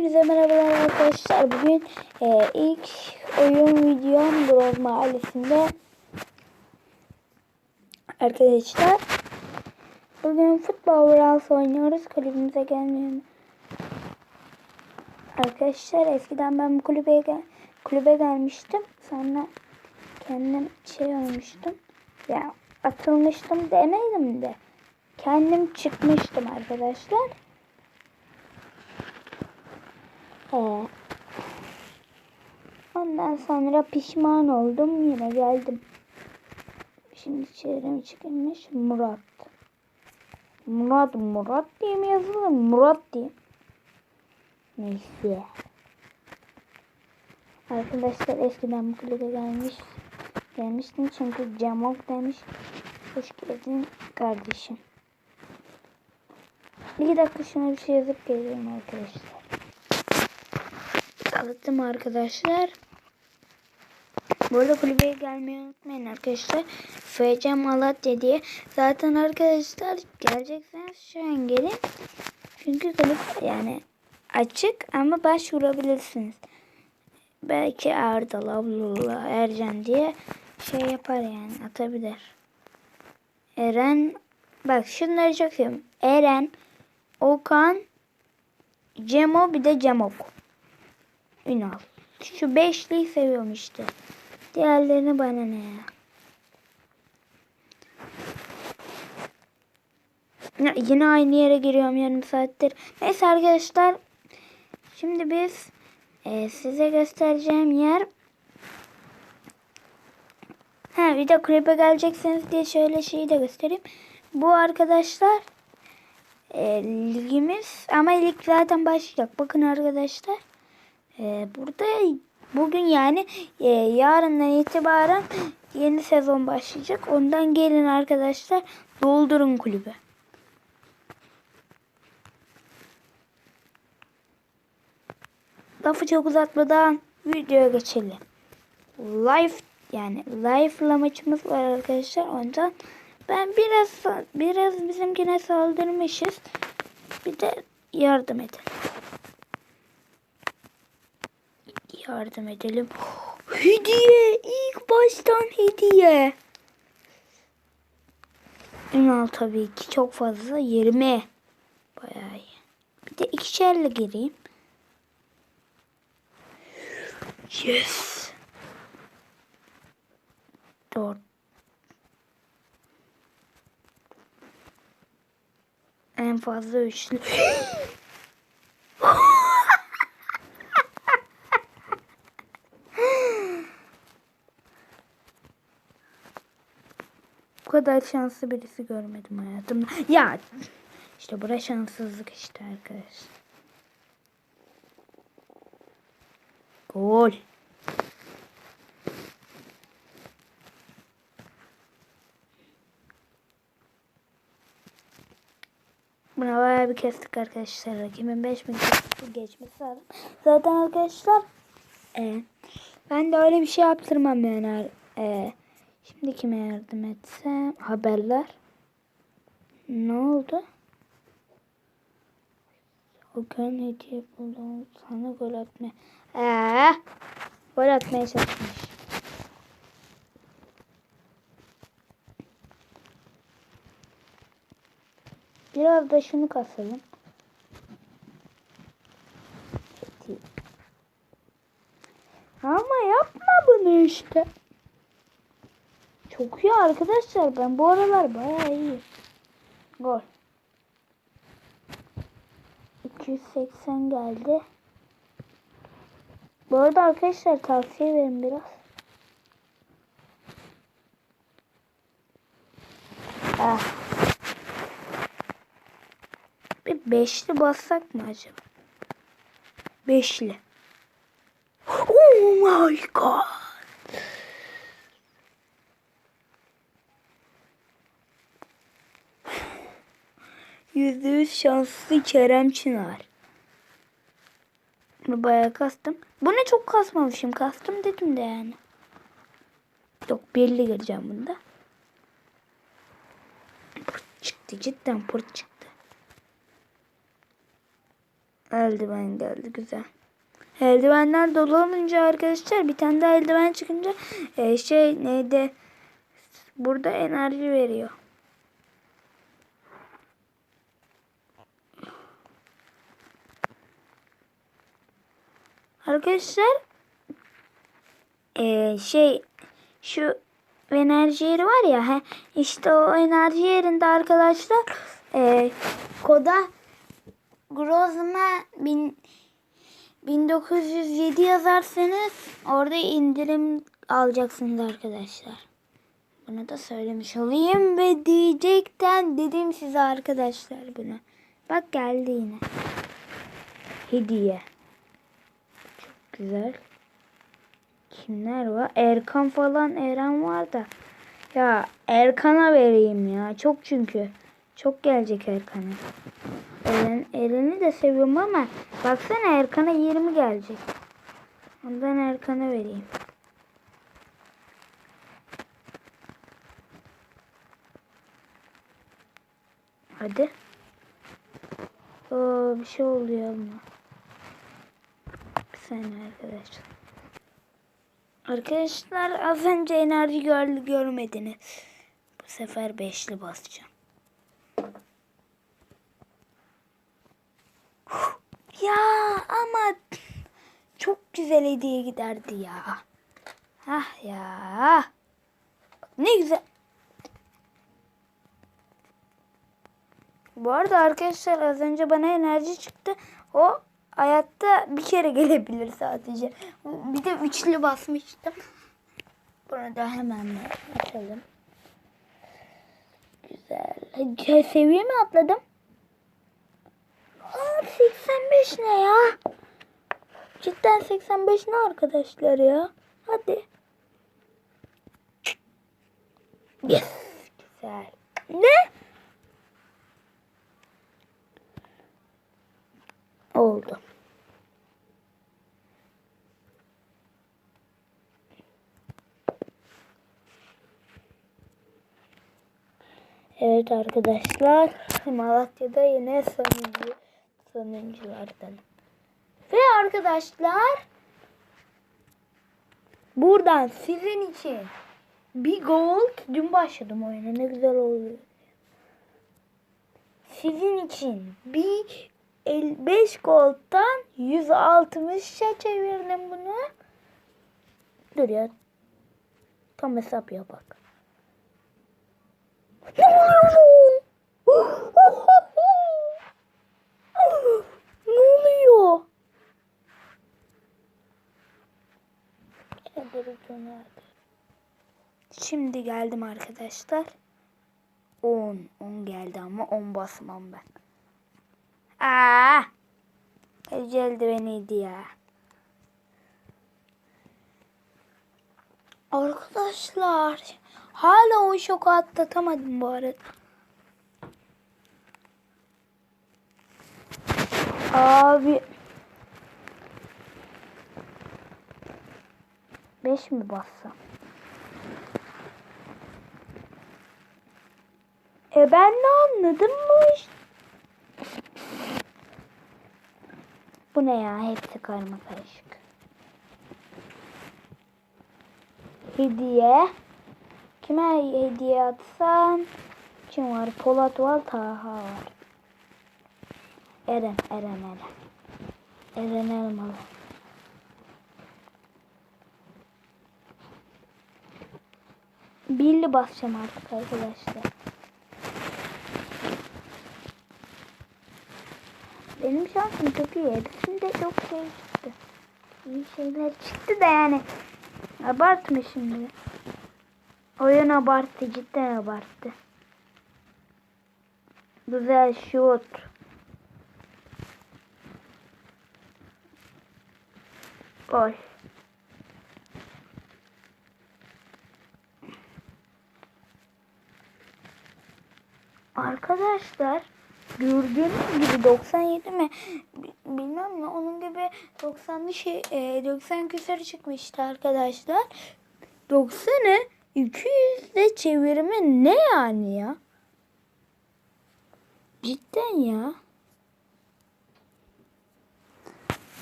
Hepinize merhabalar arkadaşlar. Bugün e, ilk oyun videom Grove Mahallesi'nde. Arkadaşlar bugün futbol Brawl oynuyoruz. Kulübümüze gelmeyin. Arkadaşlar eskiden ben bu kulübe gel kulübe gelmiştim. Sonra kendim şey olmuştum. Ya atılmıştım demedim de. Kendim çıkmıştım arkadaşlar. Ee, ondan sonra pişman oldum. Yine geldim. Şimdi çevremi çıkmış. Murat. Murat Murat diye mi yazılır? Murat diye. Neyse. Arkadaşlar eskiden bu kulübe gelmiş. Gelmiştim çünkü Camok demiş. Hoş geldin kardeşim. Bir dakika şuna bir şey yazıp geliyorum arkadaşlar. Tanıttım arkadaşlar. Bu arada kulübeye gelmeyi unutmayın arkadaşlar. FC Malatya diye. Zaten arkadaşlar gelecekseniz şu an gelin. Çünkü kulüp yani açık ama başvurabilirsiniz. Belki Erdal, Abdullah, Ercan diye şey yapar yani atabilir. Eren bak şunları çok. Eren, Okan, Cemo bir de Cemok. Ünal. Şu beşliyi seviyorum işte. Diğerlerini bana ne ya. Ya, Yine aynı yere giriyorum yarım saattir. Neyse arkadaşlar. Şimdi biz e, size göstereceğim yer. Ha bir de kulübe gelecekseniz diye şöyle şeyi de göstereyim. Bu arkadaşlar e, ligimiz ama lig zaten başlayacak. Bakın arkadaşlar. Ee, burada bugün yani e, yarından itibaren yeni sezon başlayacak. Ondan gelin arkadaşlar doldurun kulübü. Lafı çok uzatmadan videoya geçelim. Live yani live maçımız var arkadaşlar. Ondan ben biraz biraz bizimkine saldırmışız. Bir de yardım edin. Yardım edelim. Hediye! ilk baştan hediye. Ünal tabii ki çok fazla 20. Bayağı iyi. Bir de ikişerle gireyim. Yes. Dört. En fazla üçlü. Bu kadar şanslı birisi görmedim hayatımda. Ya işte bura şanssızlık işte arkadaşlar. Gol. Buna bayağı bir kestik arkadaşlar. Rakibin 5 bin geçmesi lazım. Zaten arkadaşlar e, ben de öyle bir şey yaptırmam yani. E, Şimdi kime yardım etsem? Haberler. Ne oldu? O gün hediye buldum. Sana gol atma. Eee, gol atmaya çalışmış. Biraz da şunu kasalım. Ama yapma bunu işte. Çok iyi arkadaşlar. Ben bu aralar bayağı iyi. Gol. 280 geldi. Bu arada arkadaşlar tavsiye verin biraz. Ah. Bir beşli bassak mı acaba? Beşli. Oh my god. Yüzde yüz şanslı Kerem Çınar. Bunu bayağı kastım. Bu ne çok kasmamışım. Kastım dedim de yani. Yok belli gireceğim bunda. Pırt çıktı cidden pırt çıktı. Eldiven geldi güzel. Eldivenler dolu olunca arkadaşlar bir tane daha eldiven çıkınca e, şey neydi burada enerji veriyor. Arkadaşlar e, şey şu enerji yeri var ya he, işte o enerji yerinde arkadaşlar e, koda Grozma bin, 1907 yazarsanız orada indirim alacaksınız arkadaşlar. Bunu da söylemiş olayım ve diyecekten dedim size arkadaşlar bunu. Bak geldi yine. Hediye. Güzel. Kimler var? Erkan falan Eren var da. Ya Erkan'a vereyim ya. Çok çünkü. Çok gelecek Erkan'a. Eren, Eren'i de seviyorum ama baksana Erkan'a 20 gelecek. Ondan Erkan'a vereyim. Hadi. Oo, bir şey oluyor ama. Saniye arkadaşlar. Arkadaşlar az önce enerji gördü görmediniz. Bu sefer beşli basacağım. Ya ama çok güzel hediye giderdi ya. Ah ya. Ne güzel. Bu arada arkadaşlar az önce bana enerji çıktı. O hayatta bir kere gelebilir sadece. Bir de üçlü basmıştım. Bunu da hemen açalım. Güzel. Seviye mi atladım? Aa, 85 ne ya? Cidden 85 ne arkadaşlar ya? Hadi. Yes. Güzel. Ne? Oldu. Evet arkadaşlar. Malatya'da yine sonuncu sonunculardan. Ve arkadaşlar buradan sizin için bir gold dün başladım oyuna ne güzel oluyor. Sizin için bir 5 gold'dan 160'a çevirdim bunu. Dur ya. Tam hesap yapak. Ne oluyor? ne oluyor? Şimdi geldim arkadaşlar. 10. 10 geldi ama 10 basmam ben. Aa! Ece eldiveniydi ya. Arkadaşlar hala o şoku atlatamadım bu arada. Abi. Beş mi bassam? E ben ne anladım bu? Bu ne ya? Hepsi karma karışık. Hediye. Kime hediye atsam? Kim var? Polat var, Taha var. Eren, Eren, Eren. Eren Elmalı. Billi basacağım artık arkadaşlar. Benim şansım çok iyi. Hepsinde çok şey çıktı. İyi şeyler çıktı da yani. Abartma şimdi. Oyun abarttı. Cidden abarttı. Güzel şut. Gol. Arkadaşlar gördüğünüz gibi 97 mi bilmem ne onun gibi 90'lı şey e, 90 küsur çıkmıştı arkadaşlar. 90'ı 200 de çevirme ne yani ya? Cidden ya.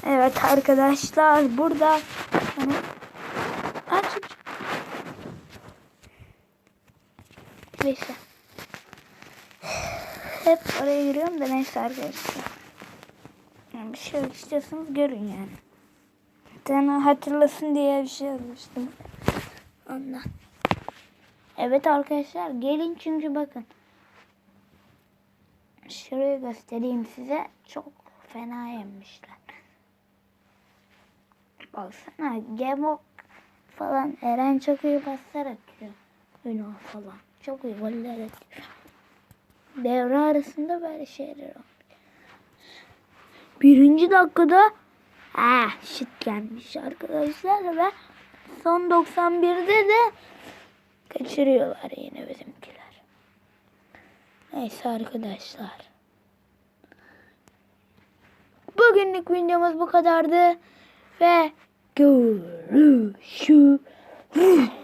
Evet arkadaşlar burada hani aç. Neyse. Hep oraya giriyorum da neyse arkadaşlar. Yani bir şey istiyorsanız görün yani. Sana hatırlasın diye bir şey yazmıştım. Ondan. Evet arkadaşlar gelin çünkü bakın. Şurayı göstereyim size. Çok fena yemişler. Baksana Gemok falan Eren çok iyi paslar atıyor. Ünal falan. Çok iyi goller atıyor. Devre arasında böyle şeyler oluyor. Birinci dakikada ah shit gelmiş arkadaşlar ve son 91'de de kaçırıyorlar yine bizimkiler. Neyse arkadaşlar. Bugünlük videomuz bu kadardı ve görüşürüz.